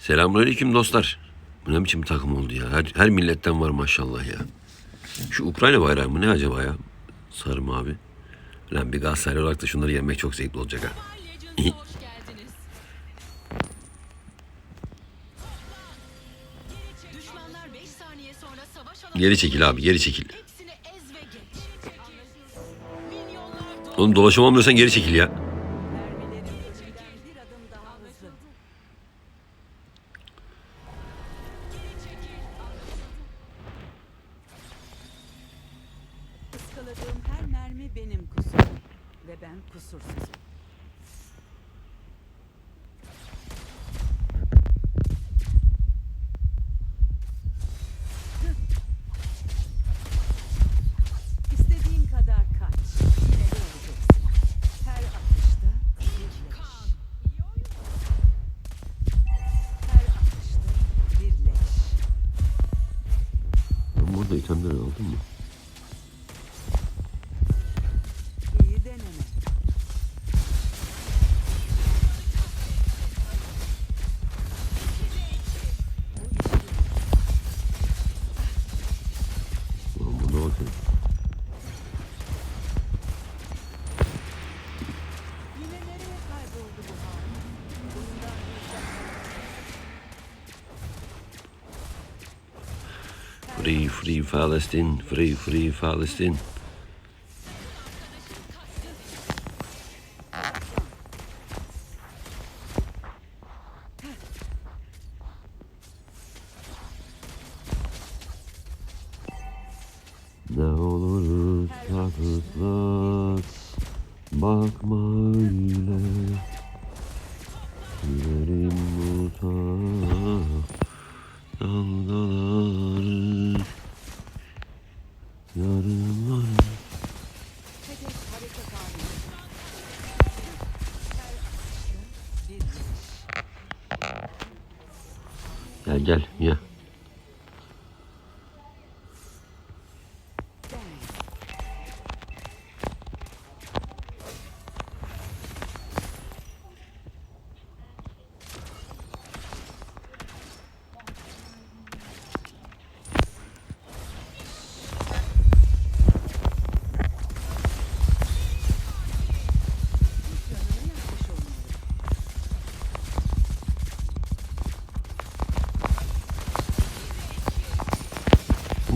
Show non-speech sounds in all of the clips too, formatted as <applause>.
Selamünaleyküm dostlar. Bu ne biçim takım oldu ya? Her, her milletten var maşallah ya. Şu Ukrayna bayrağı mı ne acaba ya? Sarı mavi. Lan bir Galatasaraylı olarak da şunları yemek çok zevkli olacak ha. Legend'e hoş geldiniz. Düşmanlar 5 saniye sonra savaş alanına Geri çekil abi geri çekil. Oğlum dolaşamam diyorsan geri çekil ya. Mm. Free, free Palestine, free, free Palestine. Now the root of the floods mark my land. Gel gel ya.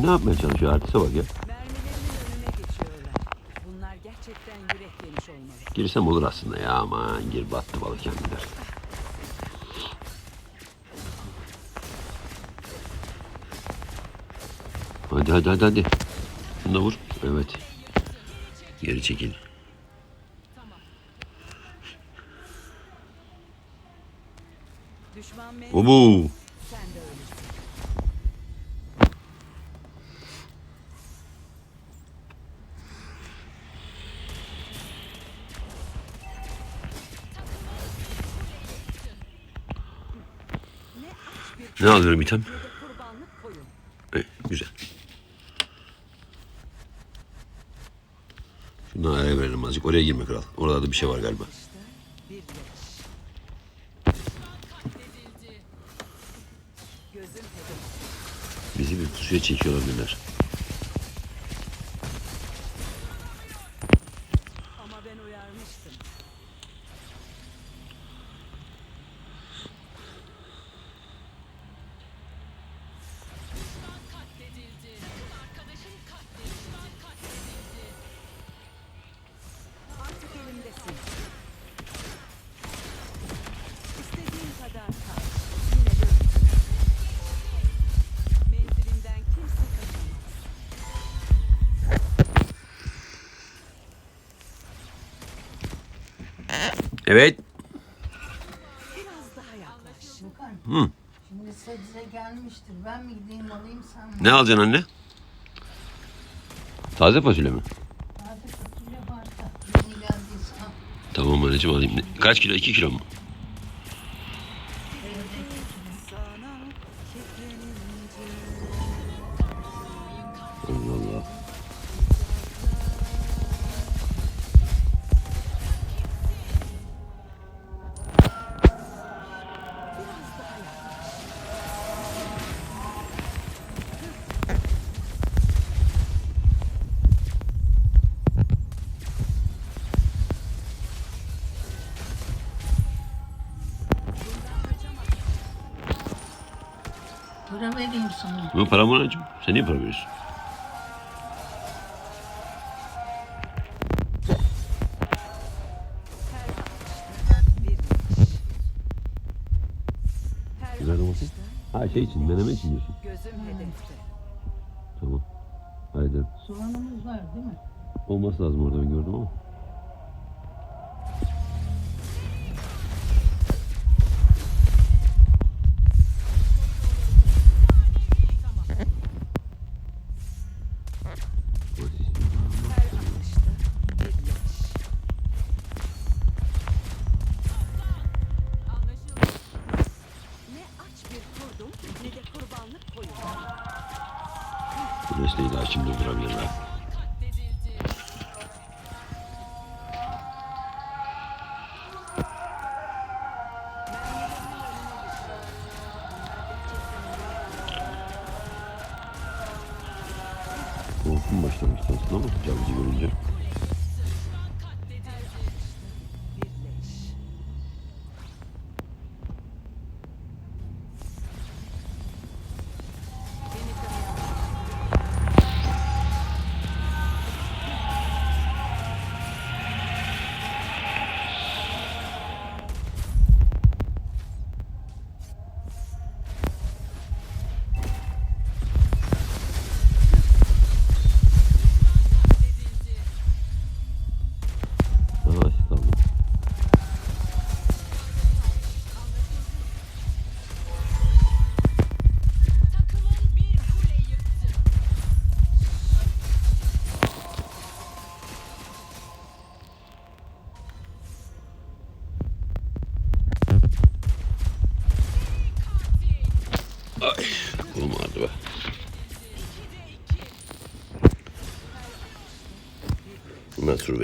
Ne yapmaya çalışıyor artiste bak ya. Girsem olur aslında ya aman gir battı balık kendiler. Hadi hadi hadi hadi. Şunu da vur. Evet. Geri çekil. Düşman mevcut. Obu. Ne alıyorum item? Eh, güzel. Şundan araya verelim azıcık. Oraya girme kral. Orada da bir şey var galiba. Bizi bir pusuya çekiyor olabilirler. Evet. Biraz daha yaklaş. Furkan. Hı. Şimdi sebze gelmiştir. Ben mi gideyim alayım sen mi? Ne alacaksın anne? Taze fasulye mi? Fasulye varsa. Tamam anneciğim alayım. Ne- Kaç kilo? 2 kilo mu? Para vereyim sana. Ama param var acım. Sen niye para veriyorsun? Güzel domates. Ha şey için, menemen için diyorsun. gözüm hedefte. Tamam. Haydi. Soğanımız var değil mi? Olması lazım orada ben gördüm ama. Mesleği daha şimdi durdurabilirler. Korkum başlamıştı aslında ama cavizi görünce.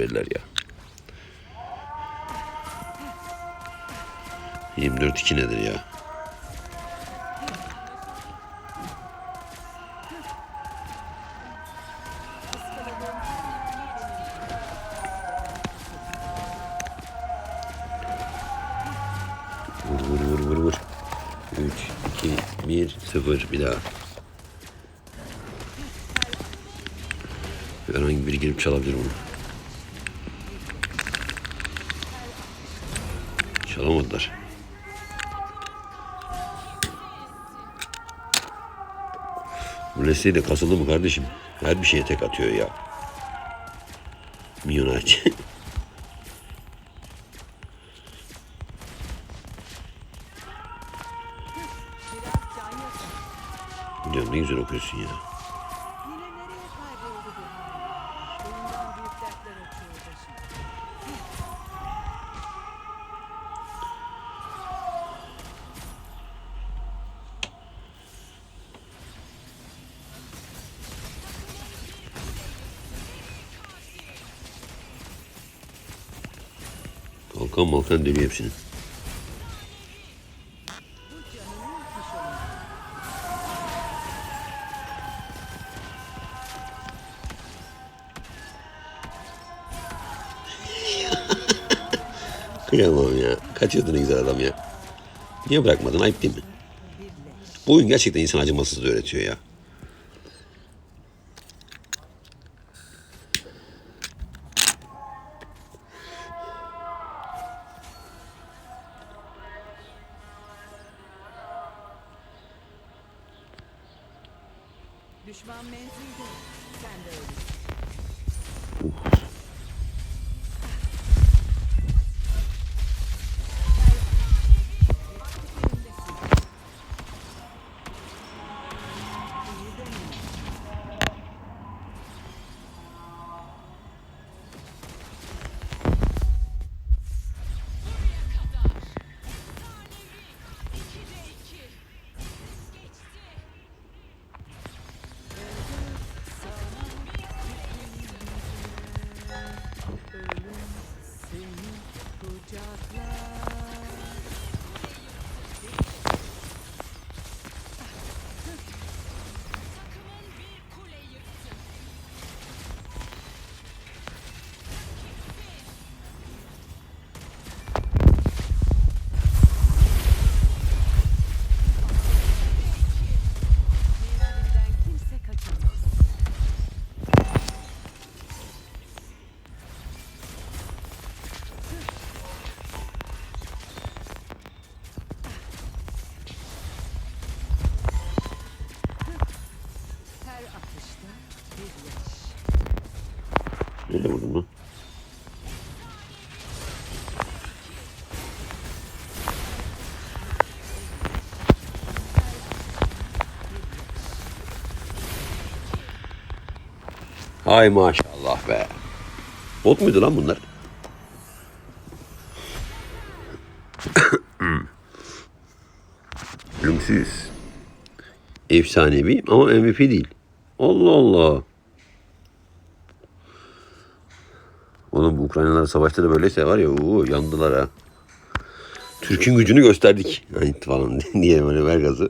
Surveriler ya. 24-2 nedir ya? Vur vur vur vur vur. 3, 2, 1, 0 bir daha. Herhangi biri girip çalabilir bunu. Çalamadılar. Bu Leslie de kasıldı mı kardeşim? Her bir şeye tek atıyor ya. Minyon aç. <laughs> biraz can yakın. Canım ne güzel okuyorsun ya. Kalkan malkan dönüyor olmuş. <laughs> Kıyamam ya. Kaçırdın güzel adam ya. Niye bırakmadın? Ayıp değil mi? Bu oyun gerçekten insan acımasızlığı öğretiyor ya. Düşman menzilde. Sen de öylesin. İyi Hay maşallah be. Bot muydu lan bunlar? <coughs> Ölümsüz. Efsanevi ama MVP değil. Allah Allah. Oğlum bu Ukraynalar savaşta da böyleyse var ya uu, yandılar ha. Türk'ün gücünü gösterdik. <laughs> Hani falan <laughs> diye böyle ver gazı.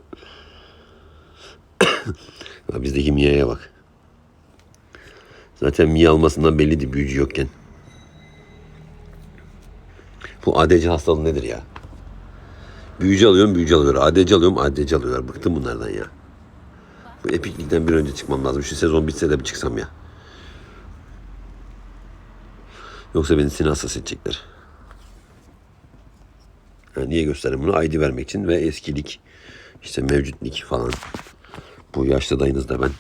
<coughs> Bizdeki Mia'ya bak. Zaten Mia almasından belliydi büyücü yokken. Bu ADC hastalığı nedir ya? Büyücü alıyorum, büyücü alıyorlar. ADC alıyorum, ADC alıyorlar. Bıktım bunlardan ya. Bu epiklikten bir önce çıkmam lazım. Şu sezon bitse de bir çıksam ya. Yoksa beni sinir hastası edecekler. Ha, niye göstereyim bunu? ID vermek için ve eskilik, işte mevcutlik falan. Bu yaşlı dayınız da ben.